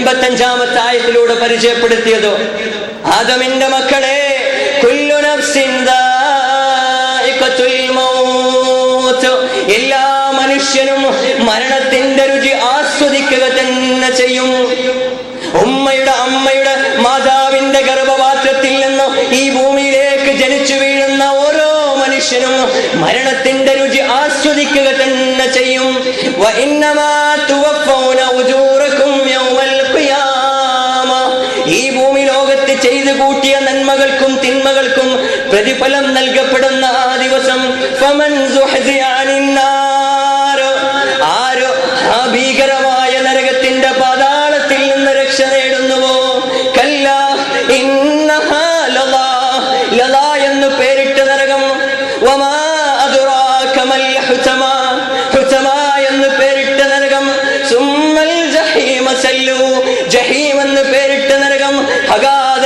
എൺപത്തഞ്ചാമത്തെ ആയത്തിലൂടെ പരിചയപ്പെടുത്തിയതോ? ആദമിന്റെ മക്കളെ. എല്ലാ മനുഷ്യനും മരണത്തിന്റെ രുചി ആസ്വദിക്കുക തന്നെ ചെയ്യും. ഉമ്മയുടെ അമ്മയുടെ മാതാവിന്റെ ഗർഭപാത്രത്തിൽ നിന്ന് ഈ ഭൂമിയിലേക്ക് ജനിച്ചു വീഴുന്ന ഓരോ മനുഷ്യനും മരണത്തിന്റെ രുചി ആസ്വദിക്കുക തന്നെ ചെയ്യും. ചെയ്തു കൂട്ടിയ നന്മകൾക്കും തിന്മകൾക്കും പ്രതിഫലം നൽകപ്പെടുന്ന ആ ദിവസം ആരോ. ആ ഭീകരമായ നരകത്തിന്റെ പാതാളത്തിൽ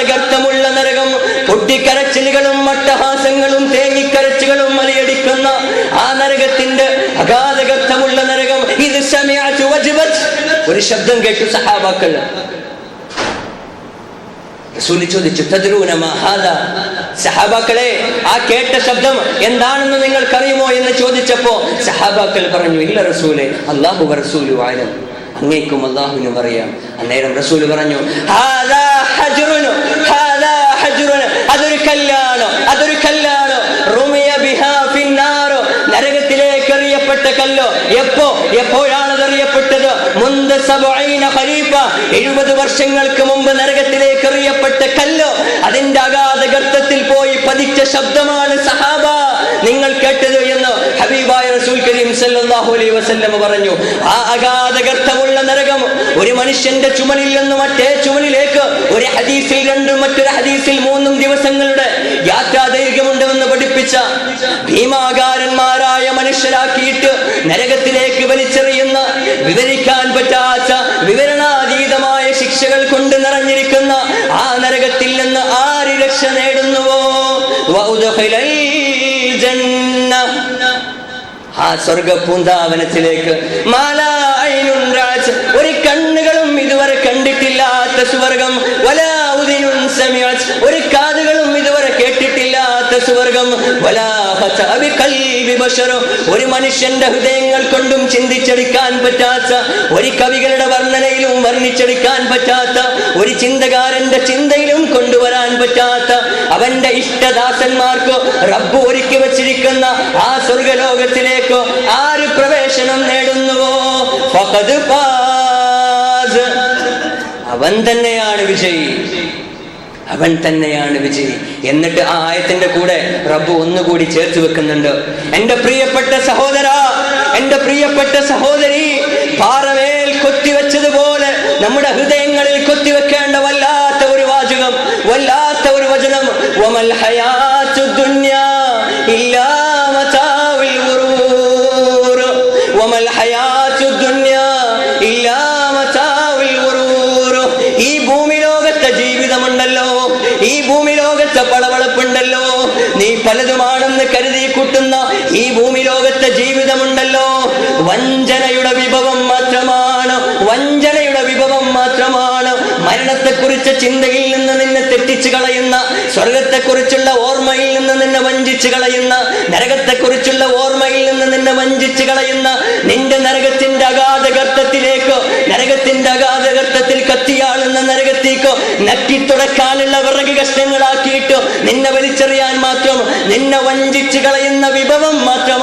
ഗർത്തമുള്ള നരകം പൊട്ടിക്കരച്ചിലുകളും മട്ടഹാസങ്ങളും തേങ്ങിക്കരച്ചുകളും മലയടിക്കുന്ന ആ നരകത്തിന്റെ അഗാധ ഗർത്തമുള്ള നരകം. ഇത്. ഒരു ശബ്ദം കേട്ടു സഹാബാക്കൾ. തദ്രൂന സഹാബാക്കളെ ആ കേട്ട ശബ്ദം എന്താണെന്ന് നിങ്ങൾക്കറിയുമോ എന്ന് ചോദിച്ചപ്പോ സഹാബാക്കൾ പറഞ്ഞു ഇല്ല റസൂലെ അള്ളാഹു റസൂലു ആലം അങ്ങേക്കും അള്ളാഹുവിനും അറിയാം. അന്നേരം റസൂൽ പറഞ്ഞു എപ്പോ എപ്പോഴാണ് സബഈന ഖരീഫ എഴുപത് വർഷങ്ങൾക്ക് മുമ്പ് നരകത്തിലേക്ക് എറിയപ്പെട്ട കല്ല്. അതിന്റെ അഗാധ ഗർത്തത്തിൽ പോയി പതിച്ച ശബ്ദമാണ് സഹാബ. നിങ്ങൾ കേട്ടത് എന്ന് ഹബീബായ റസൂൽ കരീം സല്ലല്ലാഹു അലൈഹി വസല്ലം പറഞ്ഞു. ആ അഗാധ ഗർത്തമുള്ള നരകം ഒരു മനുഷ്യന്റെ ചുമലിൽ നിന്ന് മറ്റേ ചുമലിലേക്ക് ഒരു ഹദീസിൽ രണ്ടും മറ്റൊരു ഹദീസിൽ മൂന്നും ദിവസങ്ങളുടെ യാത്രാ ദൈർഘ്യമുണ്ടെന്ന് പഠിപ്പിച്ച ഭീമാകാരന്മാരായ മനുഷ്യരാക്കിയിട്ട് നരകത്തിലേക്ക് വലിച്ചെറിയുന്ന വിവരിക്കാൻ പറ്റാത്ത വിവരണാതീതമായ ശിക്ഷകൾ കൊണ്ട് നിറഞ്ഞിരിക്കുന്ന ആ നരകത്തിൽ നിന്ന് ആര് രക്ഷ നേടുന്നുവോ. ആ സ്വർഗ പൂന്താവനത്തിലേക്ക് ഒരു കണ്ണുകളും ഇതുവരെ കണ്ടിട്ടില്ലാത്ത സ്വർഗം. ഒരു ഇതുവരെ കേട്ടിട്ടില്ലാത്ത സുവർഗം. ഒരു മനുഷ്യന്റെ ഹൃദയങ്ങൾ കൊണ്ടും ചിന്തിച്ചെടുക്കാൻ പറ്റാത്ത ഒരു കവികളുടെ വർണനയിലും വർണിച്ചെടുക്കാൻ പറ്റാത്ത ഒരു ചിന്തകാരന്റെ ചിന്തയിലും കൊണ്ടുവരാൻ പറ്റാത്ത അവന്റെ ഇഷ്ടദാസന്മാർക്കോ റബ്ബ് ഒരുക്കി വച്ചിരിക്കുന്ന ആ സ്വർഗലോകത്തിലേക്കോ ആര് പ്രവേശനം നേടുന്നുവോ. അവൻ തന്നെയാണ് വിജയി അവൻ തന്നെയാണ് വിജയി. എന്നിട്ട് ആ ആയത്തിന്റെ കൂടെ റബ്ബ് ഒന്നുകൂടി ചേർത്ത് വെക്കുന്നുണ്ട്. എന്റെ പ്രിയപ്പെട്ട സഹോദര എന്റെ പ്രിയപ്പെട്ട സഹോദരി പാറമേൽ കൊത്തിവെച്ചതുപോലെ നമ്മുടെ ഹൃദയങ്ങളിൽ കൊത്തിവെക്കേണ്ട വല്ലാത്ത ഒരു വാചകം വല്ലാത്ത ഒരു വചനം. വമൽ ഹയാത്തു ദുന്യാ ഇല്ലാ വമൽ ഹയാത്തു പലതുമാണെന്ന് കരുതി കൂട്ടുന്ന ഈ ഭൂമി ലോകത്തെ ജീവിതമുണ്ടല്ലോ. വഞ്ചനയുടെ വിഭവം മാത്രമാണ് വഞ്ചനയുടെ വിഭവം മാത്രമാണ്. മരണത്തെക്കുറിച്ച് ചിന്തയിൽ നിന്ന് നിന്നെ തെറ്റിച്ചു കളയുന്ന സ്വർഗത്തെക്കുറിച്ചുള്ള ഓർമ്മയിൽ നിന്ന് നിന്നെ വഞ്ചിച്ചു കളയുന്ന നരകത്തെക്കുറിച്ചുള്ള ഓർമ്മയിൽ നിന്ന് നിന്നെ വഞ്ചിച്ചു കളയുന്ന നിന്റെ നരകത്തിന്റെ അഗാധ ഗർത്തത്തിലേക്ക് നരകത്തിന്റെ അഗാധ നക്കിത്തുടക്കാനുള്ള വിറക് കഷ്ണങ്ങളാക്കിയിട്ടോ നിന്നെ വലിച്ചെറിയാൻ മാത്രം നിന്നെ വഞ്ചിച്ചു കളയുന്ന വിഭവം മാത്രം